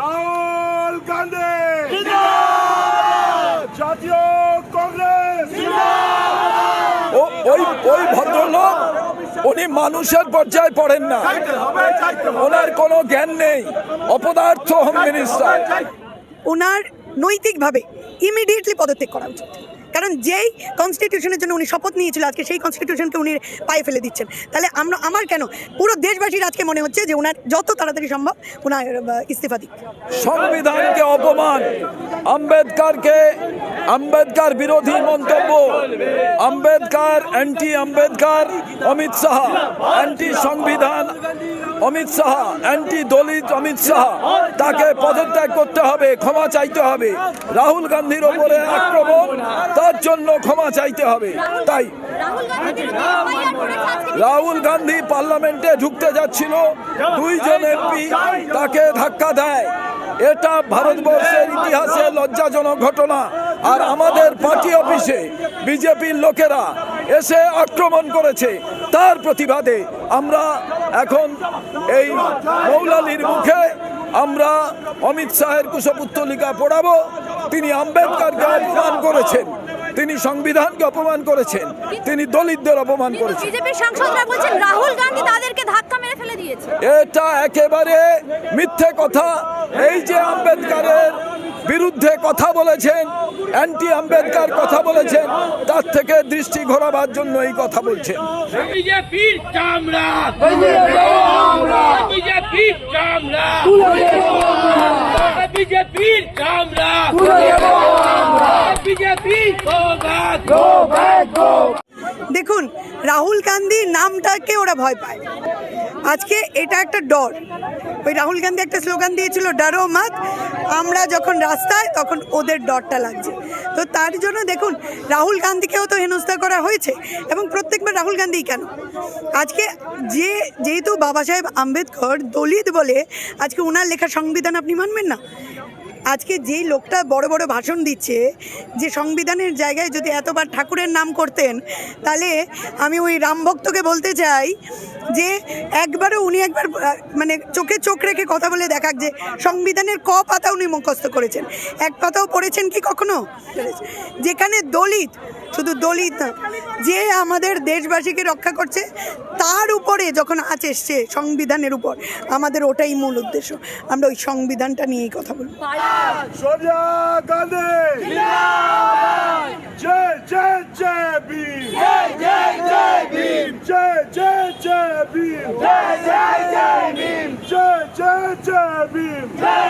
রাহুল গান্ধী। জাতীয় কংগ্রেস। ওই ওই ভদ্রলোক উনি মানুষের পর্যায়ে পড়েন না। ওনার কোনো জ্ঞান নেই। অপদার্থ হোম মিনিস্টার ওনার নৈতিকভাবে ইমিডিয়েটলি পদত্যাগ করা উচিত। কারণ যেই কনস্টিটিউশনের জন্য উনি শপথ নিয়েছিল আজকে সেই কনস্টিটিউশনকে উনি পায়ে ফেলে দিচ্ছেন। তাহলে আমরা আমার কেন? পুরো দেশবাসীর আজকে মনে হচ্ছে যে উনার যত তাড়াতাড়ি সম্ভব আহ, ইস্তিফা দিক। সংবিধানকে অপমান আম্বেদকারকে আম্বেদকার বিরোধী মন্তব্য আম্বেদকার অ্যান্টি আম্বেদকার অমিত শাহ অ্যান্টি সংবিধান অমিত শাহ অ্যান্টি দলিত অমিত শাহ, তাকে পদত্যাগ করতে হবে, ক্ষমা চাইতে হবে। রাহুল গান্ধীর ওপরে আক্রমণ, তার জন্য ক্ষমা চাইতে হবে। তাই রাহুল গান্ধী পার্লামেন্টে ঢুকতে যাচ্ছিল, দুইজন এমপি তাকে ধাক্কা দেয়। এটা ভারতবর্ষের ইতিহাসে লজ্জাজনক ঘটনা। আর আমাদের পার্টি অফিসে বিজেপির লোকেরা এসে আক্রমণ করেছে। তার প্রতিবাদে আমরা এখন এই মৌলালির মুখে আমরা অমিত শাহের কুশপুত্তলিকা পড়াবো। তিনি আম্বেদকারকে অপমান করেছেন। তিনি সংবিধানকে অপমান করেছেন। তিনি দলিতদের অপমান করেছেন। রাহুল গান্ধী তাদেরকে ধাক্কা মেরে ফেলে দিয়েছে। এটা একেবারে মিথ্যে কথা। এই যে আম্বেদকারের বিরুদ্ধে কথা বলেছেন অ্যান্টি আম্বেদকার কথা বলেছেন, তার থেকে দৃষ্টি ঘোরাবার জন্য এই কথা বলছেন। চামড়া। দেখুন, রাহুল গান্ধী নামটাকে ওরা ভয় পায়। আজকে এটা একটা ডর। ওই রাহুল গান্ধী একটা স্লোগান দিয়েছিল, ডারো মাত, আমরা যখন রাস্তায় তখন ওদের ডরটা লাগছে। তো তার জন্য দেখুন, রাহুল গান্ধীকেও তো হেনস্থা করা হয়েছে এবং প্রত্যেকবার রাহুল গান্ধী কেন? আজকে যে, যেহেতু বাবা সাহেব আম্বেদকর দলিত বলে আজকে ওনার লেখা সংবিধান আপনি মানবেন না? আজকে যেই লোকটা বড় বড় ভাষণ দিচ্ছে, যে সংবিধানের জায়গায় যদি এতবার ঠাকুরের নাম করতেন, তাহলে আমি ওই রামভক্তকে বলতে চাই যে একবারও উনি একবার মানে চোখে চোখ রেখে কথা বলে দেখাক যে সংবিধানের ক পাতা উনি মুখস্থ করেছেন। এক পাতাও পড়েছেন কি কখনো? যেখানে দলিত শুধু দলিত না যে আমাদের দেশবাসীকে রক্ষা করছে তার উপরে যখন আঁচ এসছে সংবিধানের উপর আমাদের ওটাই মূল উদ্দেশ্য। আমরা ওই সংবিধানটা নিয়েই কথা বলব। সোনিয়া গান্ধী। জয় জয় জয় ভীম। জয় জয় জয় ভীম। জয় জয় জয় ভীম। জয় জয় জয় ভীম। জয় জয় জয় ভীম। জয়